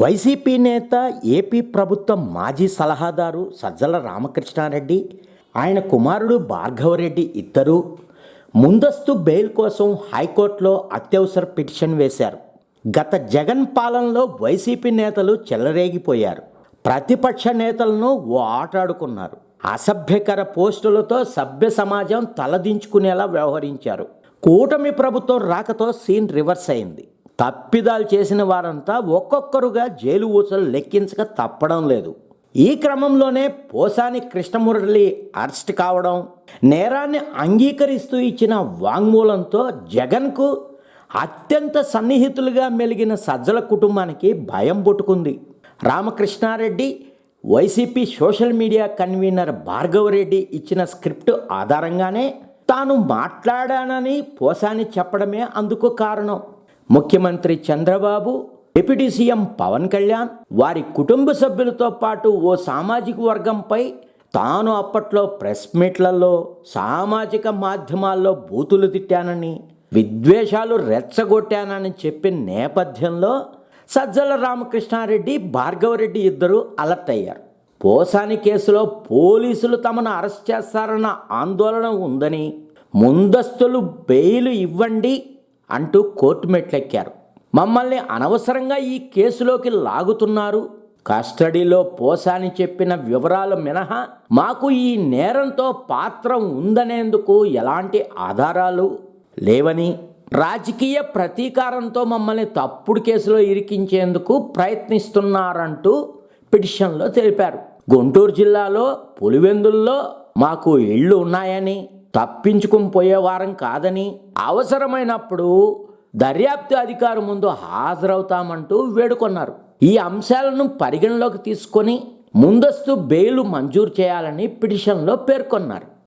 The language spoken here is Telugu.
వైసీపీ నేత ఏపీ ప్రభుత్వం మాజీ సలహాదారు సజ్జల రామకృష్ణారెడ్డి ఆయన కుమారుడు భార్గవరెడ్డి ఇద్దరు ముందస్తు బెయిల్ కోసం హైకోర్టులో అత్యవసర పిటిషన్ వేశారు. గత జగన్ పాలనలో వైసీపీ నేతలు చెలరేగిపోయారు. ప్రతిపక్ష నేతలను ఓ ఆటాడుకున్నారు అసభ్యకర పోస్టులతో సభ్య సమాజం తలదించుకునేలా వ్యవహరించారు. కూటమి ప్రభుత్వం రాకతో సీన్ రివర్స్ అయింది. తప్పిదాలు చేసిన వారంతా ఒక్కొక్కరుగా జైలు ఊసలు లెక్కించక తప్పడం లేదు. ఈ క్రమంలోనే పోసాని కృష్ణమురళి అరెస్ట్ కావడం నేరాన్ని అంగీకరిస్తూ ఇచ్చిన వాంగ్మూలంతో జగన్కు అత్యంత సన్నిహితులుగా మెలిగిన సజ్జల కుటుంబానికి భయం పుట్టుకుంది. Ramakrishna Reddy YCP social media convener Bhargav Reddy ఇచ్చిన స్క్రిప్ట్ ఆధారంగానే తాను మాట్లాడానని పోసాని చెప్పడమే అందుకు కారణం. ముఖ్యమంత్రి చంద్రబాబు డిప్యూటీ సీఎం పవన్ కళ్యాణ్ వారి కుటుంబ సభ్యులతో పాటు ఓ సామాజిక వర్గంపై తాను అప్పట్లో ప్రెస్ మీట్లలో సామాజిక మాధ్యమాల్లో బూతులు తిట్టానని విద్వేషాలు రెచ్చగొట్టానని చెప్పిన నేపథ్యంలో సజ్జల రామకృష్ణారెడ్డి భార్గవరెడ్డి ఇద్దరు అలర్ట్ అయ్యారు. పోసాని కేసులో పోలీసులు తమను అరెస్ట్ చేస్తారన్న ఆందోళన ఉందని ముందస్తులు బెయిల్ ఇవ్వండి అంటూ కోర్టు మెట్లెక్కారు. మమ్మల్ని అనవసరంగా ఈ కేసులోకి లాగుతున్నారు. కస్టడీలో పోసాని చెప్పిన వివరాలు మినహా మాకు ఈ నేరంతో పాత్ర ఉందనేందుకు ఎలాంటి ఆధారాలు లేవని రాజకీయ ప్రతీకారంతో మమ్మల్ని తప్పుడు కేసులో ఇరికించేందుకు ప్రయత్నిస్తున్నారంటూ పిటిషన్లో తెలిపారు. గుంటూరు జిల్లాలో పులివెందుల్లో మాకు ఇళ్ళు ఉన్నాయని తప్పించుకుని పోయేవారం కాదని అవసరమైనప్పుడు దర్యాప్తు అధికారి ముందు హాజరవుతామంటూ వేడుకొన్నారు. ఈ అంశాలను పరిగణలోకి తీసుకొని ముందస్తు బెయిల్ మంజూరు చేయాలని పిటిషన్లో పేర్కొన్నారు.